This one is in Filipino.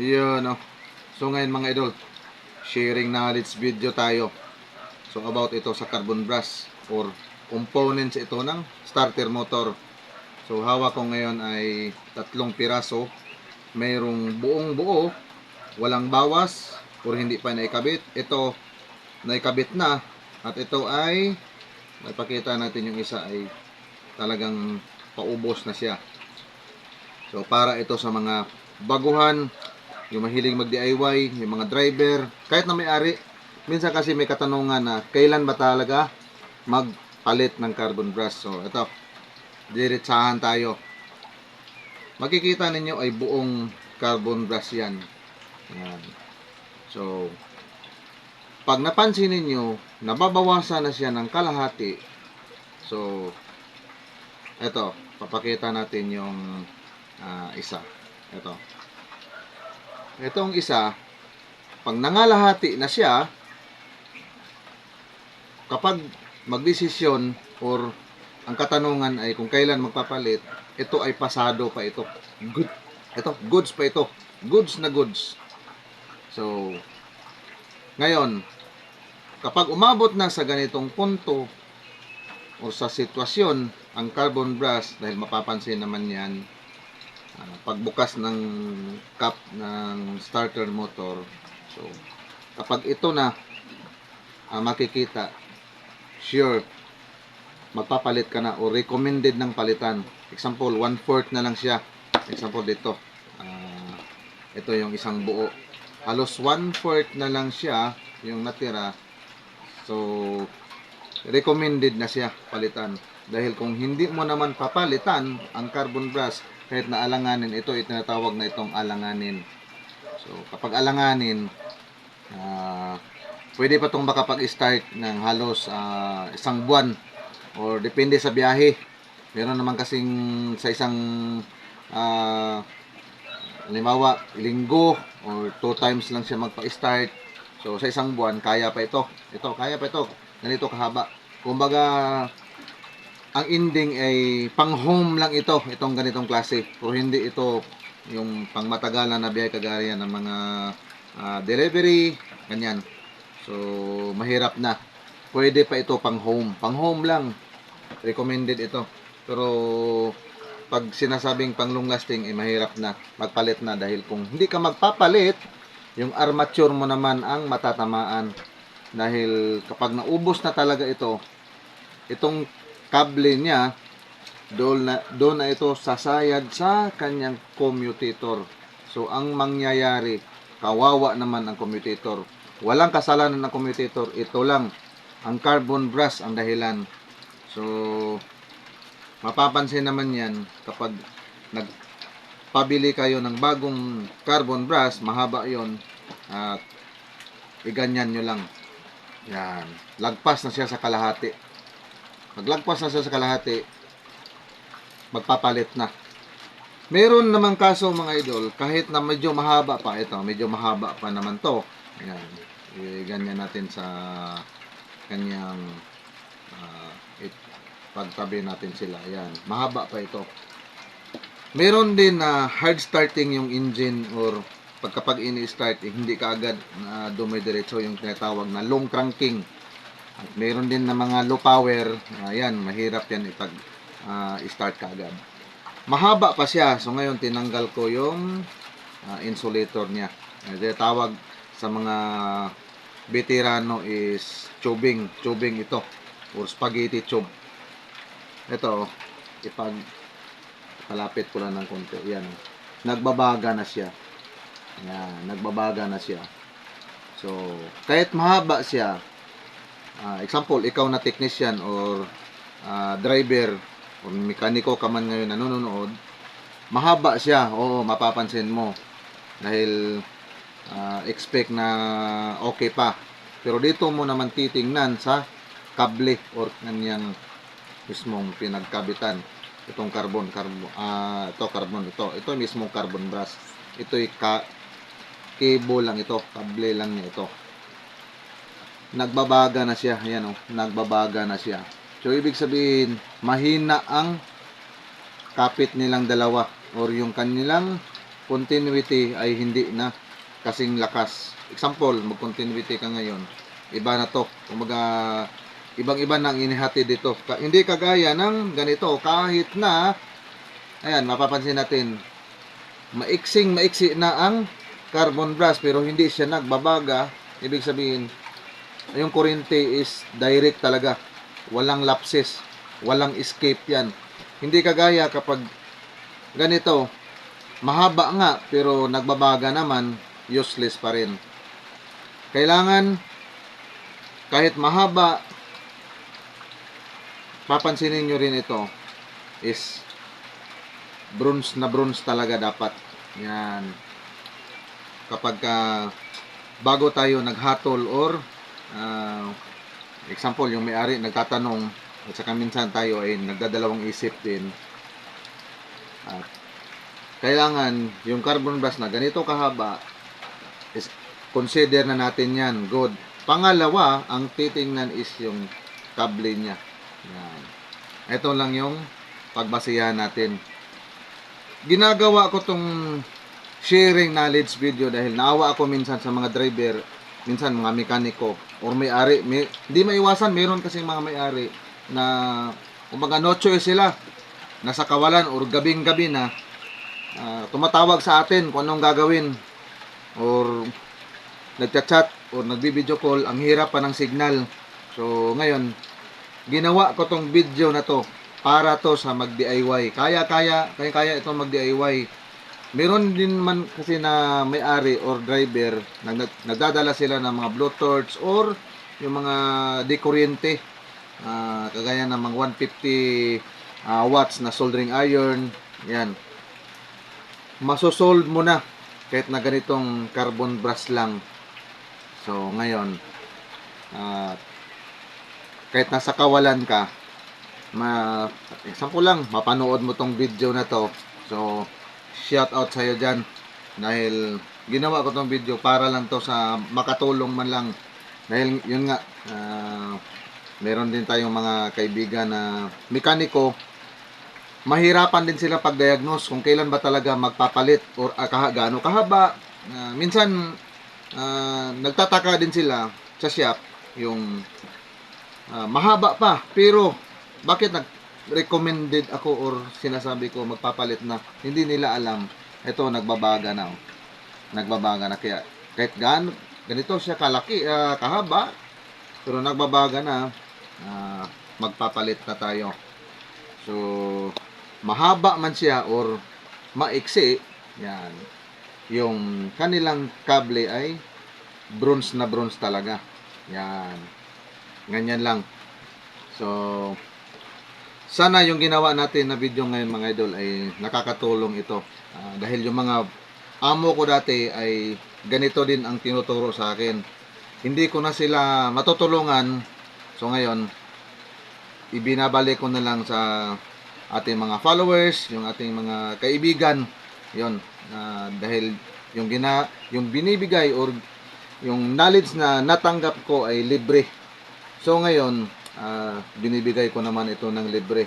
Yun, oh. So ngayon mga idol, sharing knowledge video tayo. So about ito sa carbon brush or components ito ng starter motor. So hawak ko ngayon ay tatlong piraso. Mayroong buong buo, walang bawas or hindi pa naikabit. Ito naikabit na at ito ay napakita natin yung isa ay talagang paubos na siya. So para ito sa mga baguhan, yung mahilig mag-DIY, yung mga driver, kahit na may-ari, minsan kasi may katanungan na kailan ba talaga magpalit ng carbon brush. So ito, diretsahan tayo. Makikita ninyo ay buong carbon brush yan. Yan. So, pag napansin ninyo, nababawasan na siya ng kalahati. So, eto, papakita natin yung ah, isa. Ito. Itong isa, pag nangalahati na siya, kapag magdesisyon or ang katanungan ay kung kailan magpapalit, ito ay pasado pa ito. Good. Ito, goods pa ito. Goods na goods. So, ngayon, kapag umabot na sa ganitong punto o sa sitwasyon, ang carbon brush, dahil mapapansin naman yan, ah, pagbukas ng cap ng starter motor, so, kapag ito na ah, makikita, sure, magpapalit ka na o recommended ng palitan. Example, one-fourth na lang siya. Example dito. ah, ito yung isang buo. Halos one-fourth na lang siya yung natira. So, recommended na siya palitan. Dahil kung hindi mo naman papalitan ang carbon brush, kahit na alanganin, ito itinatawag na itong alanganin. So, kapag alanganin, ah, pwede pa itong makapag-start ng halos ah, isang buwan or depende sa biyahe. Meron naman kasing sa isang ah, halimbawa, linggo or two times lang siya magpa-start. So, sa isang buwan, kaya pa ito. Ito, kaya pa ito. Ganito kahaba. Kumbaga, ang ending ay pang-home lang ito, itong ganitong klase. Pero hindi ito yung pang-matagalan na biyahe kagaya ng mga ah, delivery, ganyan. So, mahirap na. Pwede pa ito pang-home. Pang-home lang. Recommended ito. Pero, pag sinasabing pang long lasting, eh, mahirap na. Magpalit na dahil kung hindi ka magpapalit, yung armature mo naman ang matatamaan. Dahil kapag naubos na talaga ito, itong kable niya, doon na, doon na ito sasayad sa kanyang commutator. So, ang mangyayari, kawawa naman ang commutator. Walang kasalanan ng commutator, ito lang, ang carbon brush ang dahilan. So, mapapansin naman yan kapag nagpabili kayo ng bagong carbon brush, mahaba yon at iganyan nyo lang. Yan. Lagpas na siya sa kalahati. Paglagpas na sa kalahati, magpapalit na. Meron namang kaso mga idol, kahit na medyo mahaba pa, ito, medyo mahaba pa naman to. Yan. I- Ganyan natin sa kanyang ah, it, pagtabi natin sila. Yan. Mahaba pa ito. Meron din na hard starting yung engine or pagkapag ini-start, eh, hindi ka agad na dumidiretso yung tinatawag na long cranking. At meron din na mga low power, ayan, mahirap yan ipag ah, start ka agad. Mahaba pa siya, so ngayon tinanggal ko yung ah, insulator niya. Uh, tawag sa mga veterano is tubing, tubing ito or spaghetti tube. Ito, ipag palapit ko lang ng konti. Yan. Nagbabaga na siya. Yan, nagbabaga na siya. So, kahit mahaba siya, ah, example, ikaw na technician or ah, driver or mekaniko ka man ngayon na nanonood, mahaba siya, oo, mapapansin mo. Dahil ah, expect na okay pa. Pero dito mo naman titingnan sa kable or kanyang mismong pinagkabitan. Itong carbon, carbon, ah, ito carbon, ito, ito mismong carbon brush. Ito'y ka, cable lang ito, kable lang niya ito. Nagbabaga na siya, ayan oh, nagbabaga na siya. So, ibig sabihin, mahina ang kapit nilang dalawa or yung kanilang continuity ay hindi na kasing lakas. Example, mag-continuity ka ngayon. Iba na to. Kumaga, ibang-iba nang inihati dito. Ka- hindi kagaya ng ganito. Kahit na, ayan, mapapansin natin, maiksing maiksi na ang carbon brush pero hindi siya nagbabaga. Ibig sabihin, yung kuryente is direct talaga. Walang lapses. Walang escape yan. Hindi kagaya kapag ganito, mahaba nga pero nagbabaga naman, useless pa rin. Kailangan kahit mahaba papansinin nyo rin ito is bronze na bronze talaga dapat. Yan. Kapag ka bago tayo naghatol or ah, example yung may-ari nagtatanong at saka minsan tayo ay nagdadalawang isip din. At kailangan yung carbon brush na ganito kahaba is consider na natin yan good. Pangalawa ang titingnan is yung kable niya. Yan. Ito lang yung pagbasihan natin. Ginagawa ko tong sharing knowledge video dahil naawa ako minsan sa mga driver minsan mga mekaniko or may-ari may, hindi maiwasan meron kasi mga may-ari na umaga no sila. Nasa kawalan or gabing-gabi na ah, tumatawag sa atin kung anong gagawin or nagchat-chat or nagbi-video call ang hirap pa ng signal. So ngayon ginawa ko tong video na to para to sa mag-DIY kaya kaya kaya kaya itong mag-DIY meron din man kasi na may-ari or driver nag, nagdadala sila ng mga blowtorch or yung mga dekuryente ah, kagaya ng mga 150 ah, watts na soldering iron yan. Masosolve mo na kahit na ganitong carbon brush lang. So ngayon ah, kahit nasa kawalan ka ma example lang mapanood mo tong video na to. So shout out sa'yo dyan. Dahil ginawa ko tong video para lang to sa makatulong man lang. Dahil yun nga ah, meron din tayong mga kaibigan na mekaniko. Mahirapan din sila pag-diagnose kung kailan ba talaga magpapalit or uh, kaha, gaano kahaba. Ah, minsan ah, nagtataka din sila sa shop yung ah, mahaba pa. Pero bakit nag recommended ako or sinasabi ko magpapalit na hindi nila alam ito nagbabaga na oh. nagbabaga na. Kaya kahit gan ganito siya kalaki ah, kahaba pero nagbabaga na ah, magpapalit na tayo. So mahaba man siya or maiksi yan yung kanilang kable ay bronze na bronze talaga. Yan. Ganyan lang. So sana yung ginawa natin na video ngayon mga idol ay nakakatulong ito. Ah, dahil yung mga amo ko dati ay ganito din ang tinuturo sa akin. Hindi ko na sila matutulungan. So ngayon ibinabalik ko na lang sa ating mga followers yung ating mga kaibigan. Yon dahil yung gina yung binibigay or yung knowledge na natanggap ko ay libre. So ngayon ah, binibigay ko naman ito ng libre